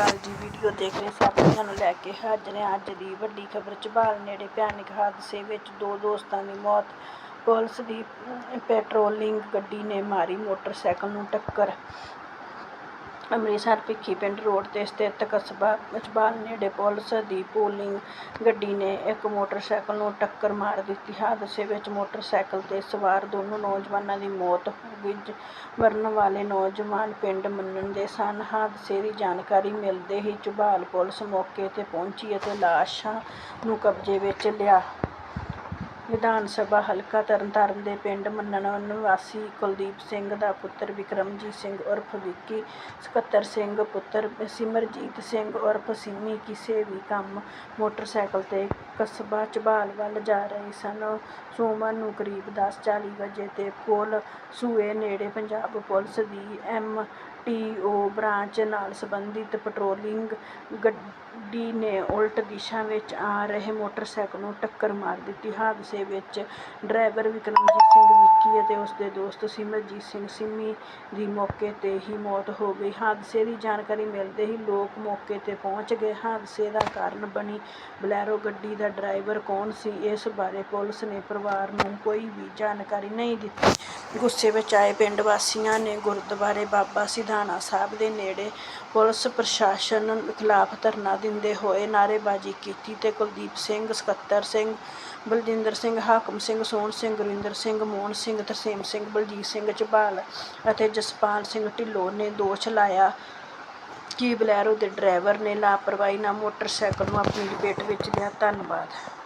ਅਕਾਲ ਜੀ ਵੀਡੀਓ ਦੇਖ ਰਹੇ ਸਾਥੀਆਂ ਨੂੰ ਲੈ ਕੇ ਹਾਜ਼ਰ ਹਾਂ ਅੱਜ ਦੀ ਵੱਡੀ ਖਬਰ ਝਬਾਲ ਨੇੜੇ ਭਿਆਨਕ ਹਾਦਸੇ ਵਿੱਚ ਦੋ ਦੋਸਤਾਂ ਦੀ ਮੌਤ। ਪੁਲਿਸ ਦੀ ਪੈਟਰੋਲਿੰਗ ਗੱਡੀ ਨੇ ਮਾਰੀ ਮੋਟਰਸਾਈਕਲ ਨੂੰ ਟੱਕਰ। ਅੰਮ੍ਰਿਤਸਰ ਭਿੱਖੀ ਪਿੰਡ ਰੋਡ ਤੇ ਸਥਿਤ ਕਸਬਾ ਝਬਾਲ ਨੇੜੇ ਪੁਲਿਸ ਦੀ ਪੋਲਿੰਗ ਗੱਡੀ ਨੇ ਇੱਕ ਮੋਟਰਸਾਈਕਲ ਨੂੰ ਟੱਕਰ ਮਾਰ ਦਿੱਤੀ। ਹਾਦਸੇ ਵਿੱਚ ਮੋਟਰਸਾਈਕਲ ਤੇ ਸਵਾਰ ਦੋਨੋਂ ਨੌਜਵਾਨਾਂ ਦੀ ਮੌਤ ਹੋ ਗਈ, ਜ- ਮਰਨ ਵਾਲੇ ਨੌਜਵਾਨ ਪਿੰਡ ਮੰਨਣ ਦੇ ਸਨ। ਹਾਦਸੇ ਦੀ ਜਾਣਕਾਰੀ ਮਿਲਦੇ ਹੀ ਝਬਾਲ ਪੁਲਿਸ ਮੌਕੇ ਤੇ ਪਹੁੰਚੀ ਅਤੇ ਲਾਸ਼ਾਂ ਨੂੰ ਕਬਜ਼ੇ ਵਿੱਚ ਲਿਆ। ਵਿਧਾਨ ਸਭਾ ਹਲਕਾ ਤਰਨਤਾਰਨ ਦੇ ਪਿੰਡ ਮੰਨਣ ਨਿਵਾਸੀ ਕੁਲਦੀਪ ਸਿੰਘ ਦਾ ਪੁੱਤਰ ਵਿਕਰਮਜੀਤ ਸਿੰਘ ਉਰਫ ਵਿੱਕੀ ਸਕੱਤਰ ਸਿੰਘ, ਪੁੱਤਰ ਸਿਮਰਜੀਤ ਸਿੰਘ ਉਰਫ ਸਿੰਮੀ ਕਿਸੇ ਵੀ ਕੰਮ ਮੋਟਰਸਾਈਕਲ ਤੇ ਕਸਬਾ ਝਬਾਲ ਵੱਲ ਜਾ ਰਹੇ ਸਨ। ਸੋਮਵਾਰ ਨੂੰ ਕਰੀਬ 10:40 ਵਜੇ ਤੇ ਪੁਲ ਸੂਏ ਨੇੜੇ ਪੰਜਾਬ ਪੁਲਿਸ ਦੀ ਐਮ ਟੀਓ ਬ੍ਰਾਂਚ ਨਾਲ ਸੰਬੰਧਿਤ ਪੈਟਰੋਲਿੰਗ ਗੱਡੀ ਨੇ ਉਲਟ ਦਿਸ਼ਾ ਵਿੱਚ ਆ ਰਹੇ ਮੋਟਰਸਾਈਕਲ ਨੂੰ ਟੱਕਰ ਮਾਰ ਦਿੱਤੀ। ਹਾਦਸੇ ਵਿੱਚ ਡਰਾਈਵਰ ਵਿਕਰਮਜੀਤ ਸਿੰਘ ਵਿੱਕੀ ਅਤੇ ਉਸ ਦੇ ਦੋਸਤ ਸਿਮਰਜੀਤ ਸਿੰਘ ਸਿੰਮੀ ਦੀ ਮੌਕੇ ਤੇ ਹੀ ਮੌਤ ਹੋ ਗਈ। ਹਾਦਸੇ ਦੀ ਜਾਣਕਾਰੀ ਮਿਲਦੇ ਹੀ ਲੋਕ ਮੌਕੇ ਤੇ ਪਹੁੰਚ ਗਏ। ਹਾਦਸੇ ਦਾ ਕਾਰਨ ਬਣੀ ਬਲੈਰੋ ਗੱਡੀ ਦਾ ਡਰਾਈਵਰ ਕੌਣ ਸੀ, ਇਸ ਬਾਰੇ ਪੁਲਿਸ ਨੇ ਪਰਿਵਾਰ ਨੂੰ ਕੋਈ ਵੀ ਜਾਣਕਾਰੀ ਨਹੀਂ ਦਿੱਤੀ। ਗੁੱਸੇ ਵਿੱਚ ਆਏ ਪਿੰਡ ਵਾਸੀਆਂ ਨੇ ਗੁਰਦੁਆਰੇ ਬਾਬਾ ਸਿਧਾਣਾ ਸਾਹਿਬ ਦੇ ਨੇੜੇ ਪੁਲਿਸ ਪ੍ਰਸ਼ਾਸਨ ਖਿਲਾਫ ਧਰਨਾ ਦਿੰਦੇ ਹੋਏ ਨਾਅਰੇਬਾਜ਼ੀ ਕੀਤੀ ਤੇ ਕੁਲਦੀਪ ਸਿੰਘ, ਸਕੱਤਰ ਸਿੰਘ, ਬਲਜਿੰਦਰ ਸਿੰਘ, ਹਾਕਮ ਸਿੰਘ, ਸੋਹਣ ਸਿੰਘ ਗੁਰਿੰਦਰ ਸਿੰਘ, ਮੋਹਨ ਸਿੰਘ, ਤਰਸੇਮ ਸਿੰਘ, ਬਲਜੀਤ ਸਿੰਘ ਝਬਾਲ ਅਤੇ ਜਸਪਾਲ ਸਿੰਘ ਢਿੱਲੋਂ ਨੇ ਦੋਸ਼ ਲਾਇਆ ਕਿ ਬਲੈਰੋ ਦੇ ਡਰਾਈਵਰ ਨੇ ਲਾਪਰਵਾਹੀ ਨਾਲ ਮੋਟਰਸਾਈਕਲ ਨੂੰ ਆਪਣੀ ਲਪੇਟ ਵਿੱਚ ਲਿਆ। ਧੰਨਵਾਦ।